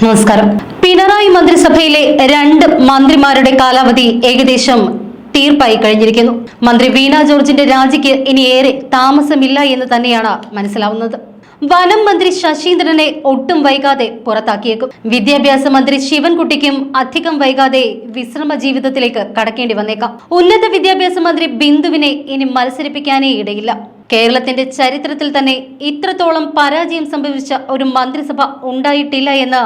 നമസ്കാരം. പിണറായി മന്ത്രിസഭയിലെ രണ്ട് മന്ത്രിമാരുടെ കാലാവധി ഏകദേശം തീർപ്പായി കഴിഞ്ഞിരിക്കുന്നു. മന്ത്രി വീണ ജോർജിന്റെ രാജിക്ക് ഇനി ഏറെ താമസമില്ല എന്ന് തന്നെയാണ് മനസ്സിലാവുന്നത്. വനം മന്ത്രി ശശീന്ദ്രനെ ഒട്ടും വൈകാതെ പുറത്താക്കിയേക്കും. വിദ്യാഭ്യാസ മന്ത്രി ശിവൻകുട്ടിക്കും അധികം വൈകാതെ വിശ്രമ ജീവിതത്തിലേക്ക് കടക്കേണ്ടി വന്നേക്കാം. ഉന്നത വിദ്യാഭ്യാസ മന്ത്രി ബിന്ദുവിനെ ഇനി മത്സരിപ്പിക്കാനേ ഇടയില്ല. കേരളത്തിന്റെ ചരിത്രത്തിൽ തന്നെ ഇത്രത്തോളം പരാജയം സംഭവിച്ച ഒരു മന്ത്രിസഭ ഉണ്ടായിട്ടില്ല എന്ന്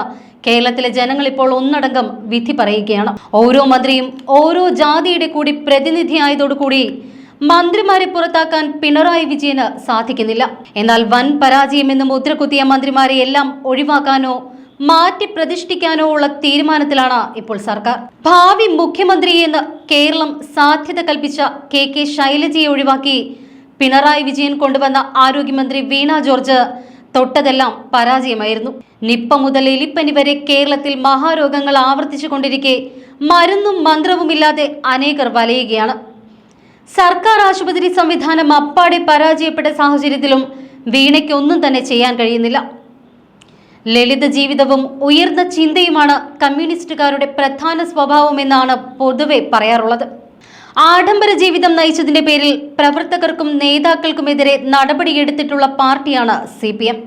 കേരളത്തിലെ ജനങ്ങൾ ഇപ്പോൾ ഒന്നടങ്കം വിധി പറയുകയാണ്. ഓരോ മന്ത്രിയും ഓരോ ജാതിയുടെ കൂടി പ്രതിനിധിയായതോടുകൂടി മന്ത്രിമാരെ പുറത്താക്കാൻ പിണറായി വിജയന് സാധിക്കുന്നില്ല. എന്നാൽ വൻ പരാജയമെന്ന് മുദ്രകുത്തിയ മന്ത്രിമാരെ എല്ലാം ഒഴിവാക്കാനോ മാറ്റി പ്രതിഷ്ഠിക്കാനോ ഉള്ള തീരുമാനത്തിലാണ് ഇപ്പോൾ സർക്കാർ. ഭാവി മുഖ്യമന്ത്രിയെന്ന് കേരളം സാധ്യത കൽപ്പിച്ച കെ കെ ശൈലജയെ ഒഴിവാക്കി പിണറായി വിജയൻ കൊണ്ടുവന്ന ആരോഗ്യമന്ത്രി വീണ ജോർജ് തൊട്ടതെല്ലാം പരാജയമായിരുന്നു. നിപ്പ മുതൽ എലിപ്പനി വരെ കേരളത്തിൽ മഹാരോഗങ്ങൾ ആവർത്തിച്ചു കൊണ്ടിരിക്കെ മരുന്നും മന്ത്രവുമില്ലാതെ അനേകർ വലയുകയാണ്. സർക്കാർ ആശുപത്രി സംവിധാനം അപ്പാടെ പരാജയപ്പെട്ട സാഹചര്യത്തിലും വീണയ്ക്ക് ഒന്നും തന്നെ ചെയ്യാൻ കഴിയുന്നില്ല. ലളിത ജീവിതവും ഉയർന്ന ചിന്തയുമാണ് കമ്മ്യൂണിസ്റ്റുകാരുടെ പ്രധാന സ്വഭാവമെന്നാണ് പൊതുവെ പറയാറുള്ളത്. ആഡംബര ജീവിതം നയിച്ചതിന്റെ പേരിൽ പ്രവർത്തകർക്കും നേതാക്കൾക്കുമെതിരെ നടപടിയെടുത്തിട്ടുള്ള പാർട്ടിയാണ് സി പി എം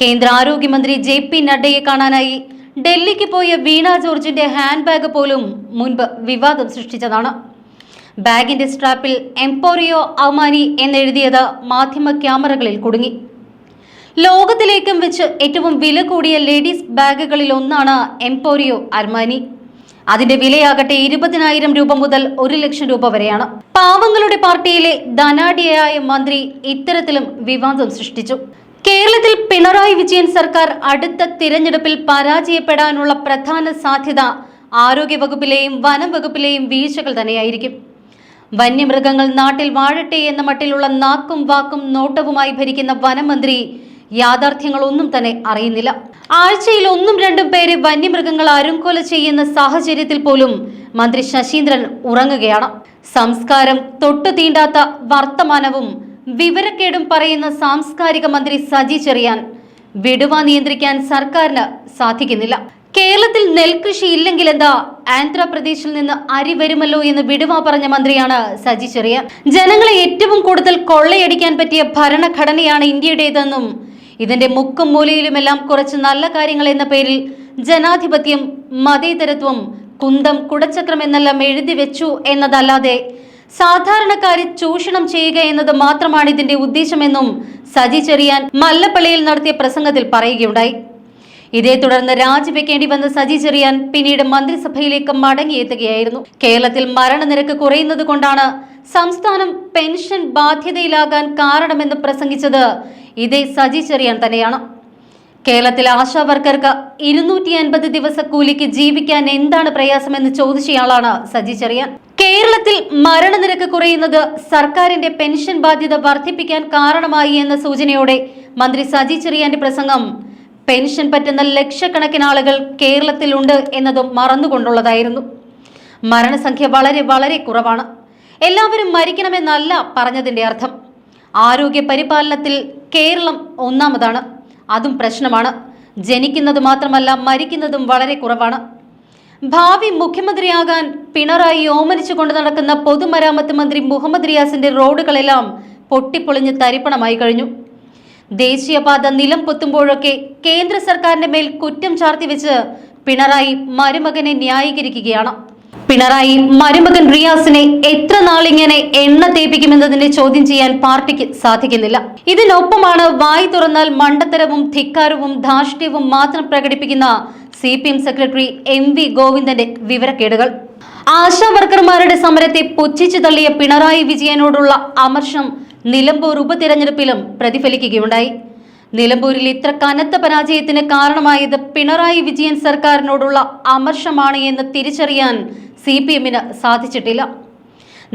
കേന്ദ്ര ആരോഗ്യമന്ത്രി ജെ പി നഡ്ഡയെ കാണാനായി ഡൽഹിക്ക് പോയ വീണ ജോർജിന്റെ ഹാൻഡ് ബാഗ് പോലും മുൻപ് വിവാദം സൃഷ്ടിച്ചതാണ്. ബാഗിന്റെ സ്ട്രാപ്പിൽ എംപോറിയോ അമാനി എന്നെഴുതിയത് മാധ്യമ ക്യാമറകളിൽ കുടുങ്ങി. ലോകത്തിലേക്കും വെച്ച് ഏറ്റവും വില കൂടിയ ലേഡീസ് ബാഗുകളിൽ ഒന്നാണ് എംപോറിയോ അർമാനി അതിന്റെ വിലയാകട്ടെ ഇരുപതിനായിരം രൂപ മുതൽ ഒരു ലക്ഷം രൂപ വരെയാണ്. പാവങ്ങളുടെ പാർട്ടിയിലെ ധനാഢ്യയായ മന്ത്രി ഇത്തരത്തിലും വിവാദം സൃഷ്ടിച്ചു. കേരളത്തിൽ പിണറായി വിജയൻ സർക്കാർ അടുത്ത തിരഞ്ഞെടുപ്പിൽ പരാജയപ്പെടാനുള്ള പ്രധാന സാധ്യത ആരോഗ്യവകുപ്പിലെയും വനം വകുപ്പിലെയും വീഴ്ചകൾ തന്നെയായിരിക്കും. വന്യമൃഗങ്ങൾ നാട്ടിൽ വാഴട്ടെ എന്ന മട്ടിലുള്ള നാക്കും വാക്കും നോട്ടവുമായി ഭരിക്കുന്ന വനമന്ത്രി യാഥാർത്ഥ്യങ്ങളൊന്നും തന്നെ അറിയുന്നില്ല. ആഴ്ചയിൽ ഒന്നും രണ്ടും പേരെ വന്യമൃഗങ്ങൾ അരുംകൊല ചെയ്യുന്ന സാഹചര്യത്തിൽ പോലും മന്ത്രി ശശീന്ദ്രൻ ഉറങ്ങുകയാണ്. സംസ്കാരം തൊട്ടു തീണ്ടാത്ത വർത്തമാനവും വിവരക്കേടും പറയുന്ന സാംസ്കാരിക മന്ത്രി സജി ചെറിയാൻ വിടുവ നിയന്ത്രിക്കാൻ സർക്കാരിന് സാധിക്കുന്നില്ല. കേരളത്തിൽ നെൽകൃഷി ഇല്ലെങ്കിൽ എന്താ ആന്ധ്രാപ്രദേശിൽ നിന്ന് അരി വരുമല്ലോ എന്ന് വിടുവ പറഞ്ഞ മന്ത്രിയാണ് സജി ചെറിയാൻ. ജനങ്ങളെ ഏറ്റവും കൂടുതൽ കൊള്ളയടിക്കാൻ പറ്റിയ ഭരണഘടനയാണ് ഇന്ത്യയുടേതെന്നും ഇതിന്റെ മുക്കും മൂലയിലുമെല്ലാം കുറച്ച് നല്ല കാര്യങ്ങൾ എന്ന പേരിൽ ജനാധിപത്യം മതേതരത്വം കുന്തം കുടച്ചക്രം എന്നെല്ലാം എഴുതി വെച്ചു എന്നതല്ലാതെ സാധാരണക്കാരെ ചൂഷണം ചെയ്യുക എന്നത് മാത്രമാണ് ഇതിന്റെ ഉദ്ദേശമെന്നും സജി ചെറിയാൻ മല്ലപ്പള്ളിയിൽ നടത്തിയ പ്രസംഗത്തിൽ പറയുകയുണ്ടായി. ഇതേ തുടർന്ന് രാജിവെക്കേണ്ടി വന്ന സജി ചെറിയാൻ പിന്നീട് മന്ത്രിസഭയിലേക്ക് മടങ്ങിയെത്തുകയായിരുന്നു. കേരളത്തിൽ മരണനിരക്ക് കുറയുന്നത് കൊണ്ടാണ് സംസ്ഥാനം പെൻഷൻ ബാധ്യതയിലാകാൻ കാരണമെന്ന് പ്രസംഗിച്ചത് ഇതേ സജി ചെറിയാൻ തന്നെയാണ്. കേരളത്തിലെ ആശാവർക്കർക്ക് ഇരുന്നൂറ്റി അൻപത് ദിവസ കൂലിക്ക് ജീവിക്കാൻ എന്താണ് പ്രയാസമെന്ന് ചോദിച്ചയാളാണ് സജി ചെറിയാൻ. കേരളത്തിൽ മരണനിരക്ക് കുറയുന്നത് സർക്കാരിന്റെ പെൻഷൻ ബാധ്യത വർദ്ധിപ്പിക്കാൻ കാരണമായി എന്ന സൂചനയോടെ മന്ത്രി സജി ചെറിയാന്റെ പ്രസംഗം പെൻഷൻ പറ്റുന്ന ലക്ഷക്കണക്കിന് ആളുകൾ കേരളത്തിലുണ്ട് എന്നതും മറന്നുകൊണ്ടുള്ളതായിരുന്നു. മരണസംഖ്യ വളരെ വളരെ കുറവാണ്. എല്ലാവരും മരിക്കണമെന്നല്ല പറഞ്ഞതിന്റെ അർത്ഥം. ആരോഗ്യ പരിപാലനത്തിൽ കേരളം ഒന്നാമതാണ്. അതും പ്രശ്നമാണ്. ജനിക്കുന്നത് മാത്രമല്ല മരിക്കുന്നതും വളരെ കുറവാണ്. ഭാവി മുഖ്യമന്ത്രിയാകാൻ പിണറായി ഓമനിച്ചു കൊണ്ട് നടക്കുന്ന പൊതുമരാമത്ത് മന്ത്രി മുഹമ്മദ് റിയാസിന്റെ റോഡുകളെല്ലാം പൊട്ടിപ്പൊളിഞ്ഞ് തരിപ്പണമായി കഴിഞ്ഞു. ദേശീയപാത നിലം പൊത്തുമ്പോഴൊക്കെ കേന്ദ്ര സർക്കാരിന്റെ മേൽ കുറ്റം ചാർത്തി വെച്ച് പിണറായി മരുമകനെ ന്യായീകരിക്കുകയാണ്. പിണറായി മരുമകൻ റിയാസിനെ എത്ര നാളിങ്ങനെ എണ്ണ തേപ്പിക്കുമെന്നതിനെ ചോദ്യം ചെയ്യാൻ പാർട്ടിക്ക് സാധിക്കുന്നില്ല. ഇതിനൊപ്പമാണ് വായി തുറന്നാൽ മണ്ടത്തരവും ധിക്കാരവും ധാർഷ്ട്യവും മാത്രം പ്രകടിപ്പിക്കുന്ന C P M secretary M V ഗോവിന്ദന്റെ വിവരക്കേടുകൾ. ആശാവർക്കർമാരുടെ സമരത്തെ പുച്ഛിച്ചു തള്ളിയ പിണറായി വിജയനോടുള്ള അമർഷം നിലമ്പൂർ ഉപതിരഞ്ഞെടുപ്പിലും പ്രതിഫലിക്കുകയുണ്ടായി. നിലമ്പൂരിൽ ഇത്ര കനത്ത പരാജയത്തിന് കാരണമായത് പിണറായി വിജയൻ സർക്കാരിനോടുള്ള അമർഷമാണ് എന്ന് തിരിച്ചറിയാൻ സി പി എമ്മിന് സാധിച്ചിട്ടില്ല.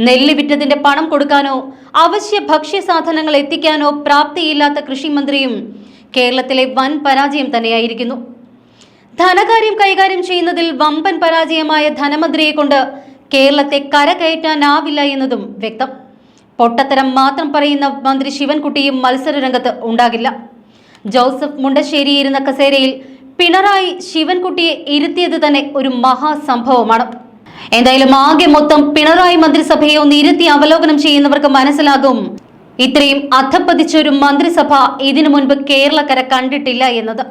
നെല്ല് വിറ്റതിന്റെ പണം കൊടുക്കാനോ അവശ്യ ഭക്ഷ്യ സാധനങ്ങൾ എത്തിക്കാനോ പ്രാപ്തിയില്ലാത്ത കൃഷിമന്ത്രിയും കേരളത്തിലെ വൻ പരാജയം തന്നെയായിരിക്കുന്നു. ധനകാര്യം കൈകാര്യം ചെയ്യുന്നതിൽ വമ്പൻ പരാജയമായ ധനമന്ത്രിയെ കൊണ്ട് കേരളത്തെ കരകയറ്റാനാവില്ല എന്നതും വ്യക്തം. പൊട്ടത്തരം മാത്രം പറയുന്ന മന്ത്രി ശിവൻകുട്ടിയും മത്സരരംഗത്ത് ഉണ്ടാകില്ല. ജോസഫ് മുണ്ടശ്ശേരി ഇരുന്ന കസേരയിൽ പിണറായി ശിവൻകുട്ടിയെ ഇരുത്തിയത് തന്നെ ഒരു മഹാസംഭവമാണ്. എന്തായാലും ആകെ മൊത്തം പിണറായി മന്ത്രിസഭയെ ഒന്ന് ഇരുത്തി അവലോകനം ചെയ്യുന്നവർക്ക് മനസ്സിലാകും. ഇത്രയും അധപ്പതിച്ചൊരു മന്ത്രിസഭ ഇതിനു മുൻപ് കേരളക്കര കണ്ടിട്ടില്ല എന്നത്